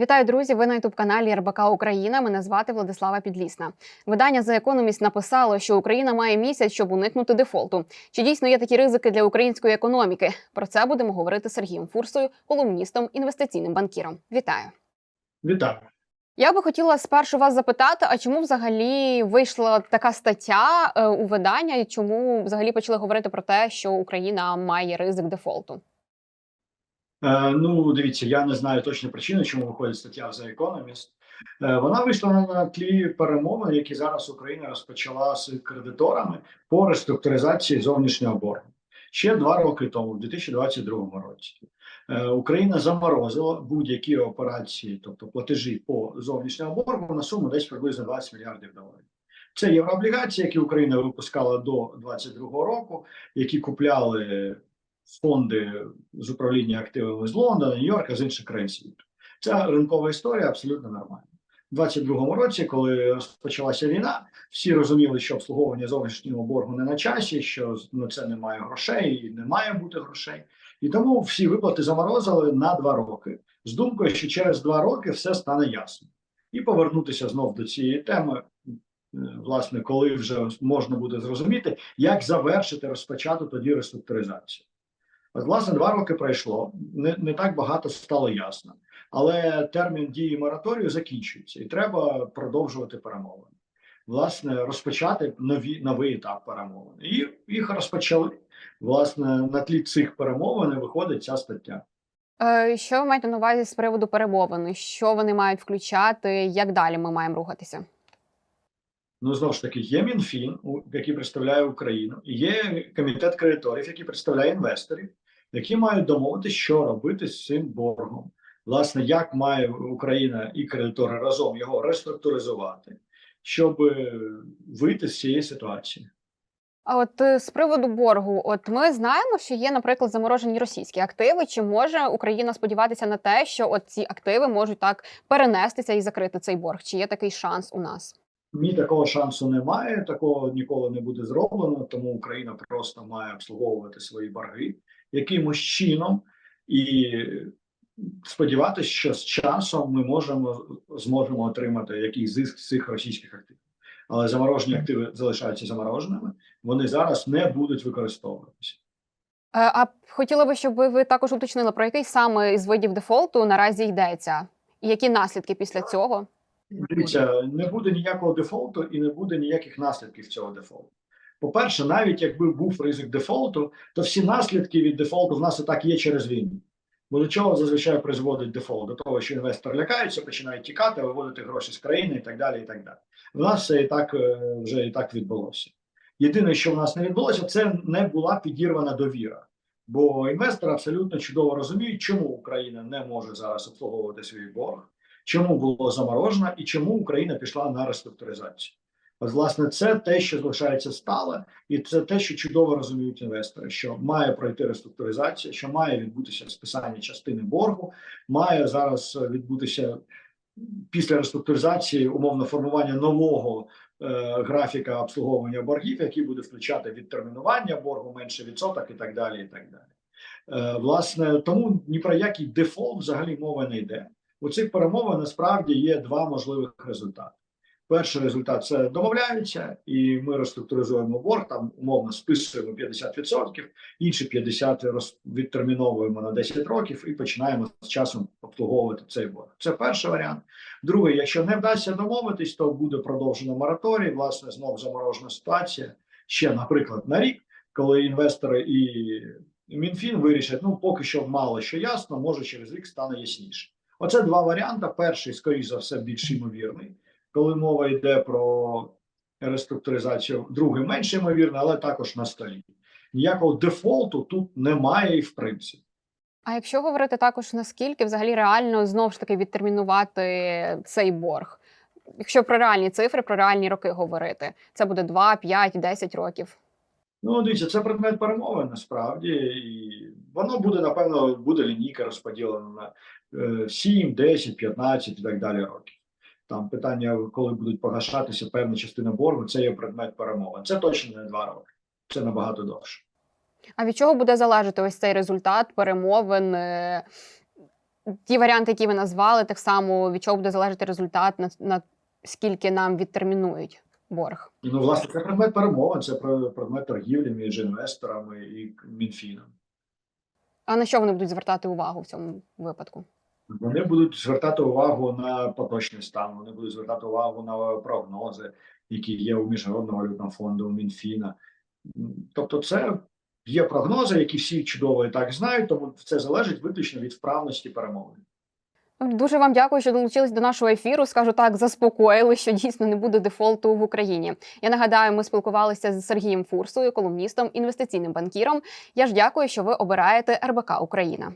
Вітаю, друзі! Ви на ютуб каналі РБК Україна. Мене звати Владислава Підлісна. Видання The Economist написало, що Україна має місяць, щоб уникнути дефолту. Чи дійсно є такі ризики для української економіки? Про це будемо говорити з Сергієм Фурсою, колумністом, інвестиційним банкіром. Вітаю! Вітаю. Я би хотіла спершу вас запитати, а чому взагалі вийшла така стаття е, у видання, і чому взагалі почали говорити про те, що Україна має ризик дефолту? Е, ну, дивіться, я не знаю точно причини, чому виходить стаття The Economist. Е, вона вийшла на, тлі перемовин, які зараз Україна розпочала з кредиторами по реструктуризації зовнішнього боргу. Ще два роки тому, в 2022 році, е, Україна заморозила будь-які операції, тобто платежі по зовнішньому боргу на суму десь приблизно 20 мільярдів доларів. Це єврооблігації, які Україна випускала до 2022 року, які купляли фонди з управління активами з Лондона, Нью-Йорка, з інших країн світу. Ця ринкова історія абсолютно нормальна. У 22-му році, коли розпочалася війна, всі розуміли, що обслуговування зовнішнього боргу не на часі, що на це немає грошей і не має бути грошей. І тому всі виплати заморозили на два роки з думкою, що через два роки все стане ясно. І повернутися знов до цієї теми, е, власне, коли вже можна буде зрозуміти, як завершити розпочату тоді реструктуризацію. От, власне, два роки пройшло, не, не так багато стало ясно, але термін дії мораторію закінчується, і треба продовжувати перемовини. Власне, розпочати нові новий етап перемовин. І їх розпочали. Власне, на тлі цих перемовин виходить ця стаття. Е, Що ви маєте на увазі з приводу перемовин? Що вони мають включати? Як далі ми маємо рухатися? Ну, знову ж таки, є МінФін, який представляє Україну, і є комітет кредиторів, який представляє інвесторів, які мають домовитися, що робити з цим боргом. Власне, як має Україна і кредитори разом його реструктуризувати, щоб е, вийти з цієї ситуації. А от е, з приводу боргу, от ми знаємо, що є, наприклад, заморожені російські активи. Чи може Україна сподіватися на те, що от ці активи можуть так перенестися і закрити цей борг? Чи є такий шанс у нас? Ні, такого шансу немає, такого ніколи не буде зроблено, тому Україна просто має обслуговувати свої борги якимось чином і сподіватися, що з часом ми можемо зможемо отримати якийсь зиск з цих російських активів. Але заморожені активи залишаються замороженими, вони зараз не будуть використовуватися. Е, А хотіла би, щоб ви, також уточнили, про який саме із видів дефолту наразі йдеться, і які наслідки після цього? Дивіться, не буде ніякого дефолту і не буде ніяких наслідків цього дефолту. По-перше, навіть якби був ризик дефолту, то всі наслідки від дефолту в нас і так є через війну. Бо до чого зазвичай призводить дефолт? До того, що інвестор лякається, починає тікати, виводити гроші з країни і так далі. і так далі. У нас все і так е, вже і так відбулося. Єдине, що в нас не відбулося, це не була підірвана довіра. Бо інвестори абсолютно чудово розуміють, чому Україна не може зараз обслуговувати свій борг чому було заморожено і чому Україна пішла на реструктуризацію. От, власне, це те, що залишається стале, і це те, що чудово розуміють інвестори, що має пройти реструктуризація, що має відбутися списання частини боргу, має зараз відбутися після реструктуризації умовно формування нового е, графіка обслуговування боргів, який буде включати відтермінування боргу, менше відсоток і так далі. і так далі. Е, власне, тому ні про який дефолт взагалі мова не йде. У цих перемовах насправді є два можливих результати. Перший результат це домовляються, і ми реструктуризуємо борг, там умовно списуємо 50%, інші 50% роз- відтерміновуємо на 10 років і починаємо з часом обслуговувати цей борг. Це перший варіант. Другий, якщо не вдасться домовитись, то буде продовжено мораторій. Власне, знов заморожена ситуація ще, наприклад, на рік, коли інвестори і МінФін вирішать, ну поки що мало що ясно, може через рік стане ясніше. Оце два варіанти. Перший, скоріш за все, більш ймовірний, коли мова йде про реструктуризацію, другий менш ймовірний, але також на столі. Ніякого дефолту тут немає і в принципі. А якщо говорити також наскільки взагалі реально знову ж таки відтермінувати цей борг? Якщо про реальні цифри, про реальні роки говорити, це буде 2, 5, 10 років. Ну, дивіться, це предмет перемови насправді, і воно буде, напевно, буде лінійка розподілена на е, 7, 10, 15 і так далі років. Там питання, коли будуть погашатися певна частина боргу, це є предмет перемови. Це точно не два роки, це набагато довше. А від чого буде залежати ось цей результат перемовин? Е, ті варіанти, які ви назвали, так само від чого буде залежати результат, на, на скільки нам відтермінують борг. Ну, власне, це предмет перемовин, це предмет торгівлі між інвесторами і Мінфіном. А на що вони будуть звертати увагу в цьому випадку? Вони будуть звертати увагу на поточний стан, вони будуть звертати увагу на прогнози, які є у Міжнародного валютного фонду, у Мінфіна. Тобто, це є прогнози, які всі чудово і так знають, тому це залежить виключно від вправності перемовин. Дуже вам дякую, що долучились до нашого ефіру. Скажу так, заспокоїли, що дійсно не буде дефолту в Україні. Я нагадаю, ми спілкувалися з Сергієм Фурсою, колумністом, інвестиційним банкіром. Я ж дякую, що ви обираєте РБК Україна.